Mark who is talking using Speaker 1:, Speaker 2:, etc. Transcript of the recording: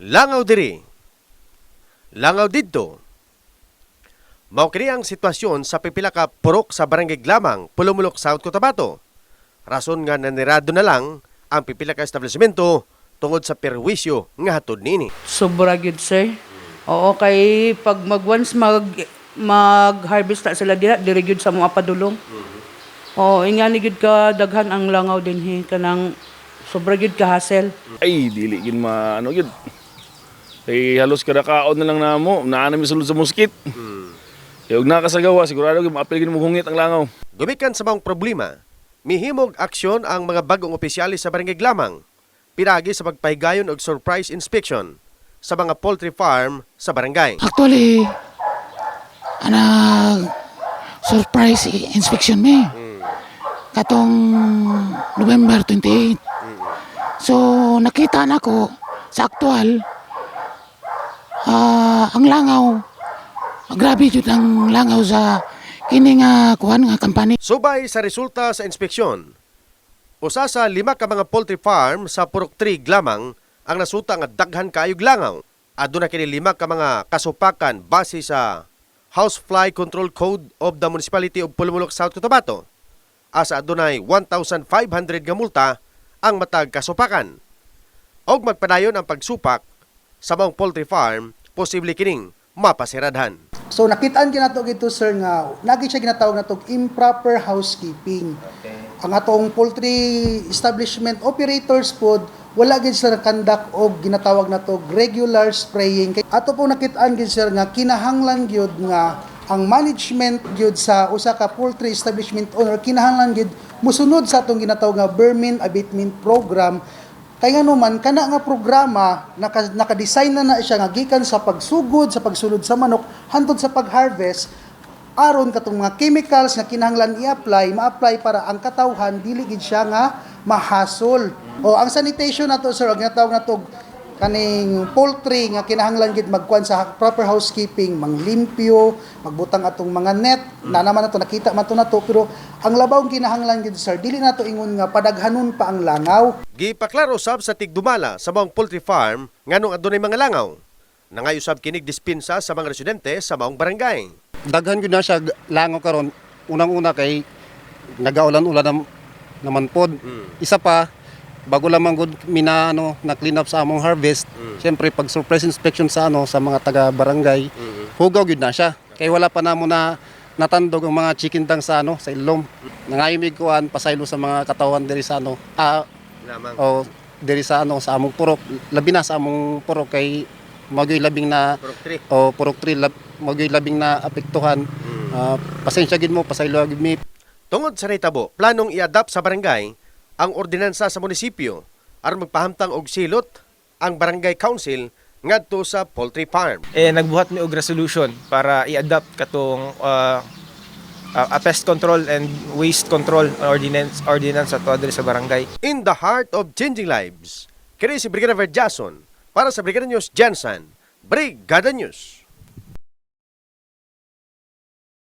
Speaker 1: Langaw diri. Langaw didto. Mao kini ang sitwasyon sa pipila ka purok sa barangay Glamang, Pulumulok, South Cotabato. Rason nga nanirado na lang ang pipila ka establishmento tungod sa perwisyo nga hatod nini.
Speaker 2: Sobra gyud sir. Oo kay pag mag once mag mag-harvest na sila diha diri gyud sa mga padulong. Oo, ingani gyud ka daghan ang langaw din he kanang sobra gyud ka hassle.
Speaker 3: Ay, dili gid ma ano gid. Ay halos kada kaon na lang namo, naa na mi sulod sa muskit. Kaya huwag nakasagawa, sigurado maapil mo hungit ang langaw.
Speaker 1: Gumikan sa mga problema, mihimog aksyon ang mga bagong opisyalis sa barangay Glamang, piragi sa pagpahigayon og surprise inspection sa mga poultry farm sa barangay.
Speaker 4: Actually, anang surprise inspection me. Katong November 28. So, nakita na ko sa aktual, ah, ang langaw, grabe jud ang langaw sa kini nga kuhan nga company.
Speaker 1: Subay sa resulta sa inspeksyon, usa sa lima ka mga poultry farm sa Purok 3 Glamang ang nasuta nga daghan kaayog langaw. Aduna kini lima ka mga kasupakan base sa Housefly Control Code of the Municipality of Pulumulok, South Cotabato. Asa adunay 1,500 nga multa ang matag kasupakan. Og magpadayon ang pagsupak sa mga poultry farm, posible kining mapasiradhan.
Speaker 5: So nakitaan gina to gito sir nga nagi siya ginatawag na improper housekeeping. Ang atong poultry establishment operators pod wala gid sila conduct og ginatawag na regular spraying. Ato po nakitaan gid sir nga kinahanglan gyud nga ang management gyud sa usa ka poultry establishment owner kinahanglan gyud musunod sa atong ginatawag nga vermin abatement program kaya nga naman, kana nga programa, naka, naka-design na na siya nga gikan sa pagsugod, sa pagsulod sa manok, hantod sa pag-harvest, aron katong mga chemicals nga kinahanglan i-apply, ma-apply para ang katawhan dili gid siya nga mahasol. O ang sanitation nato sir, ang ginatawag nato kaning poultry nga kinahanglan gid magkuan sa proper housekeeping, manglimpyo, magbutang atong mga net, na naman nato nakita man to nato pero ang labaw kinahanglan gid sir, dili nato ingon nga padaghanon pa ang langaw.
Speaker 1: Gipaklaro sab sa tigdumala sa maong poultry farm nganong adunay mga langaw. Nangayusab kinig dispensa sa mga residente sa maong barangay.
Speaker 6: daghan gyud na siya langaw karon unang-una kay nagaulan-ulan nam, naman pod isa pa bago lamang gud mina ano na clean up sa among harvest syempre pag surprise inspection sa ano sa mga taga barangay hugaw gyud na siya. Kay wala pa namo na natandog ang mga chicken tang sa ano sa ilom. Nangayimig kuan pasaylo sa mga katawan diri sa ano ah,
Speaker 1: Lamang.
Speaker 6: o diri sa ano sa among purok. Labi na sa among purok kay magyoy labing na
Speaker 1: Purok 3.
Speaker 6: o purok 3 lab, magyoy labing na apektuhan. Ah, pasensya gid mo pasaylo gid mi.
Speaker 1: Tungod sa nitabo, planong i-adapt sa barangay ang ordinansa sa munisipyo aron magpahamtang og silot ang barangay council ngadto sa poultry farm.
Speaker 7: eh nagbuhat mi og resolution para i-adapt katong uh, uh, a pest control and waste control ordinance ordinance ato diri sa barangay.
Speaker 1: In the heart of changing lives, kini si Brigadier Jason para sa Brigada News Jansan, Brigada News.